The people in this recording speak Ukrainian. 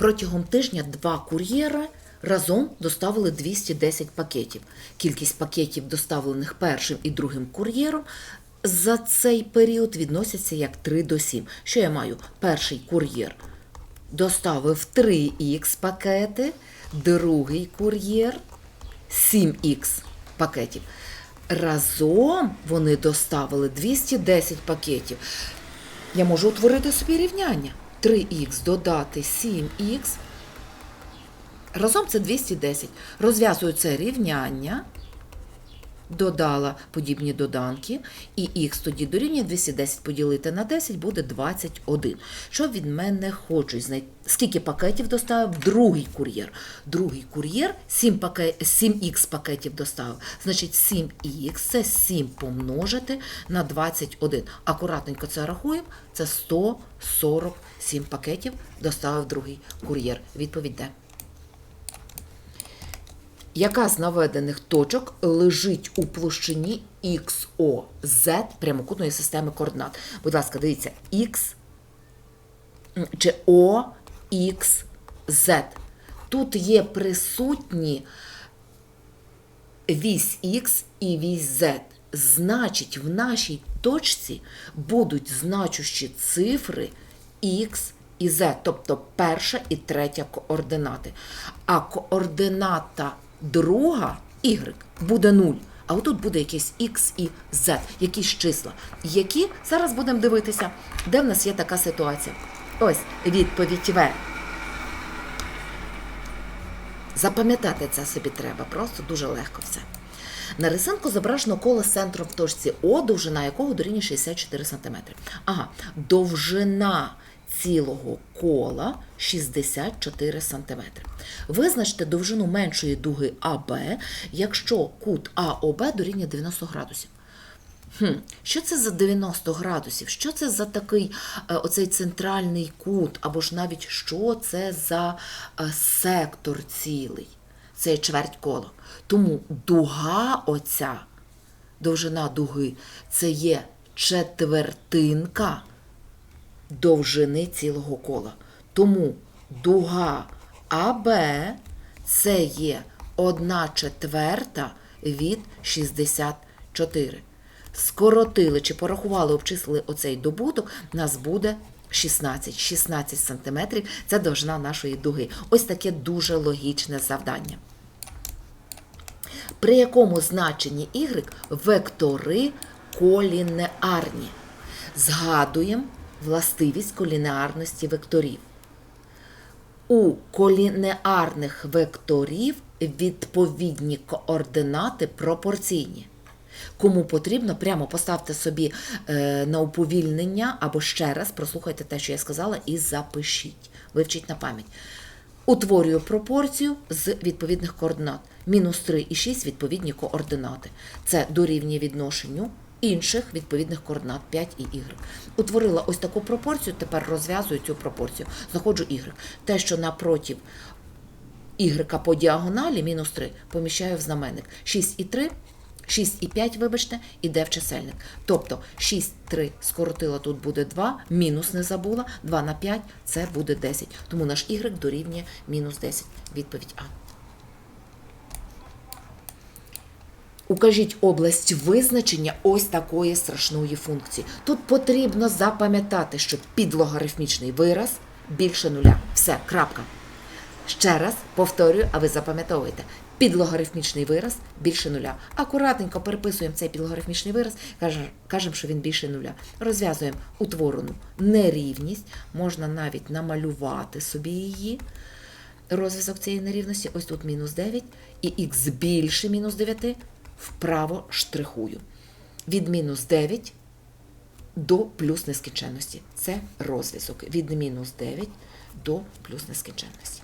Протягом тижня два кур'єри разом доставили 210 пакетів. Кількість пакетів, доставлених першим і другим кур'єром, за цей період відносяться як 3 до 7. Що я маю? Перший кур'єр доставив 3х пакети, другий кур'єр 7х пакетів. Разом вони доставили 210 пакетів. Я можу утворити собі рівняння. 3х додати 7х. Разом це 210. Розв'язую це рівняння. Додала подібні доданки, і х тоді дорівнює 210 поділити на 10 буде 21. Що від мене хочуть знайти? Скільки пакетів доставив другий кур'єр? Другий кур'єр 7 пакет, 7х пакетів доставив. Значить, 7х це 7 помножити на 21. Акуратненько це рахуємо. Це 147 пакетів доставив другий кур'єр. Відповідь де? Яка з наведених точок лежить у площині XOZ прямокутної системи координат? Будь ласка, дивіться, X чи O, X, Z. Тут є присутні вісь X і вісь Z. Значить, в нашій точці будуть значущі цифри X і Z, тобто перша і третя координати. А координата друга Y буде 0. А отут буде якийсь X і Z, якісь числа, які зараз будемо дивитися, де в нас є така ситуація. Ось відповідь В. Запам'ятати це собі треба, просто дуже легко все. На рисунку зображено коло з центром в точці О, довжина якого дорівнює 64 см. Ага, довжина цілого кола 64 см. Визначте довжину меншої дуги АБ, якщо кут АОБ дорівнює 90 градусів. Хм, що це за 90 градусів? Що це за такий е, оцей центральний кут, або ж навіть що це за е, сектор цілий? Це чверть кола. Тому дуга оця, довжина дуги, це є четвертинка довжини цілого кола. Тому дуга АБ це є 1 четверта від 64. Скоротили чи порахували, обчислили оцей добуток, нас буде 16. 16 сантиметрів – це довжина нашої дуги. Ось таке дуже логічне завдання. При якому значенні y вектори колінеарні. Згадуємо властивість колінеарності векторів. У колінеарних векторів відповідні координати пропорційні. Кому потрібно, прямо поставте собі е, на уповільнення або ще раз прослухайте те, що я сказала, і запишіть. Вивчіть на пам'ять. Утворюю пропорцію з відповідних координат. Мінус 3 і 6 відповідні координати. Це дорівнює відношенню інших відповідних координат 5 і y. Утворила ось таку пропорцію, тепер розв'язую цю пропорцію. Знаходжу y. Те, що напротив y по діагоналі, мінус 3, поміщаю в знаменник. 6 і 3 6 і 5, вибачте, іде в чисельник. Тобто 6, 3 скоротила, тут буде 2, мінус не забула, 2 на 5 це буде 10. Тому наш y дорівнює мінус 10. Відповідь А. Укажіть область визначення ось такої страшної функції. Тут потрібно запам'ятати, що підлогарифмічний вираз більше нуля. Все, крапка. Ще раз повторюю, а ви запам'ятовуєте. Підлогарифмічний вираз більше нуля. Акуратненько переписуємо цей підлогарифмічний вираз, кажемо, що він більше нуля. Розв'язуємо утворену нерівність, можна навіть намалювати собі її. Розв'язок цієї нерівності, ось тут мінус 9, і х більше мінус 9 вправо штрихую. Від мінус 9 до плюс нескінченності. Це розв'язок від мінус 9 до плюс нескінченності.